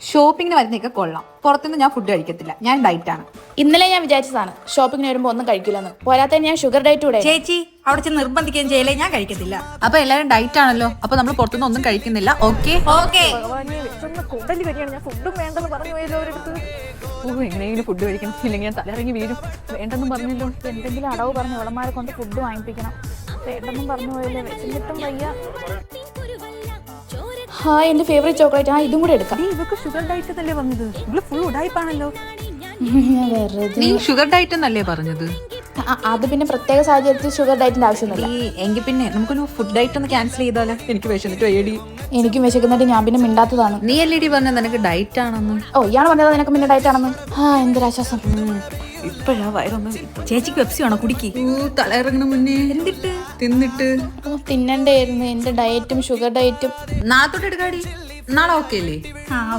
ഷോപ്പിങ്ങിന് വരുന്നതൊക്കെ കൊള്ളാം. പുറത്തുനിന്ന് ഞാൻ ഫുഡ് കഴിക്കത്തില്ല. ഞാൻ ഡയറ്റ് ആണ്. ഇന്നലെ ഞാൻ വിചാരിച്ചതാണ് ഷോപ്പിങ്ങിന് വരുമ്പോൾ ഒന്നും കഴിക്കില്ലെന്ന്. പോരാത്ത ഞാൻ ഷുഗർ ഡയറ്റ് കൂടെ. ചേച്ചി അവിടെ ചെന്ന് നിർബന്ധിക്കുകയും ചെയ്യലേ ഞാൻ കഴിക്കത്തില്ല. അപ്പൊ എല്ലാവരും ഡയറ്റ് ആണല്ലോ. അപ്പൊ നമ്മൾ പുറത്തുനിന്ന് ഒന്നും കഴിക്കുന്നില്ല. ഓക്കെ ഓക്കെ കൂടൽ വരികയാണ്. ഞാൻ ഫുഡും വേണ്ടെന്ന് പറഞ്ഞു ഓ എങ്ങനെയെങ്കിലും ഫുഡ് കഴിക്കണം. ഇല്ലെങ്കിൽ ഞാൻ തലയിറങ്ങി വീഴും. വേണ്ടെന്നും പറഞ്ഞല്ലോ. എന്തെങ്കിലും അടവ് പറഞ്ഞ് അവളന്മാരെ കൊണ്ട് ഫുഡ് വാങ്ങിപ്പിക്കണം. വേണ്ടെന്നും പറഞ്ഞു പോയല്ലോ. വിശന്നിട്ടും വയ്യ. ഹാ എന്റെ ഫേവറേറ്റ് ചോക്ലേറ്റ് ആ ഇതും കൂടെ എടുക്കാം. നീ ഇവക്ക് ഷുഗർ ഡയറ്റ് എന്നല്ലേ പറഞ്ഞത്? ഇവൾ ഫുൾ ഉടായിപ്പാണല്ലോ. വെറുതെ നീ ഷുഗർ ഡയറ്റ് എന്നല്ലേ പറഞ്ഞത്? ആ, അത് പിന്നെ പ്രത്യേക സാഹചര്യത്തിൽ ഷുഗർ ഡയറ്റിന്റെ ആവശ്യമൊന്നുമില്ല. ഈ എങ്കിൽ പിന്നെ നമുക്കൊരു ഫുഡ് ഡയറ്റ് ഒന്ന് ക്യാൻസൽ ചെയ്താലോ? എനിക്ക് വിശന്നിട്ട് വയ്യടി. എനിക്കും വിശക്കുന്നിട്ട് ഞാൻ പിന്നെ മിണ്ടാത്തതാണ്. നീ അല്ലേടി പറഞ്ഞ നിനക്ക് ഡയറ്റ് ആണെന്ന്? ഓ ഇയാൾ പറഞ്ഞത് നിനക്ക് പിന്നെ ഡയറ്റ് ആണെന്ന്. ആ എന്തൊരാശ്വാസം. ഇപ്പഴാ വയറൊന്ന് ചേച്ചിക്ക് പെപ്സി വേണോ? കുടിക്ക്. തലയിറങ്ങണ മുന്നേ. എന്തിട്ട്? തിന്നിട്ട്? തിന്നണ്ടായിരുന്നു. എന്റെ ഡയറ്റും ഷുഗർ ഡയറ്റും നാളെ തൊട്ട് എടുക്കാടി നാളെ ഓക്കെ അല്ലേ? ആ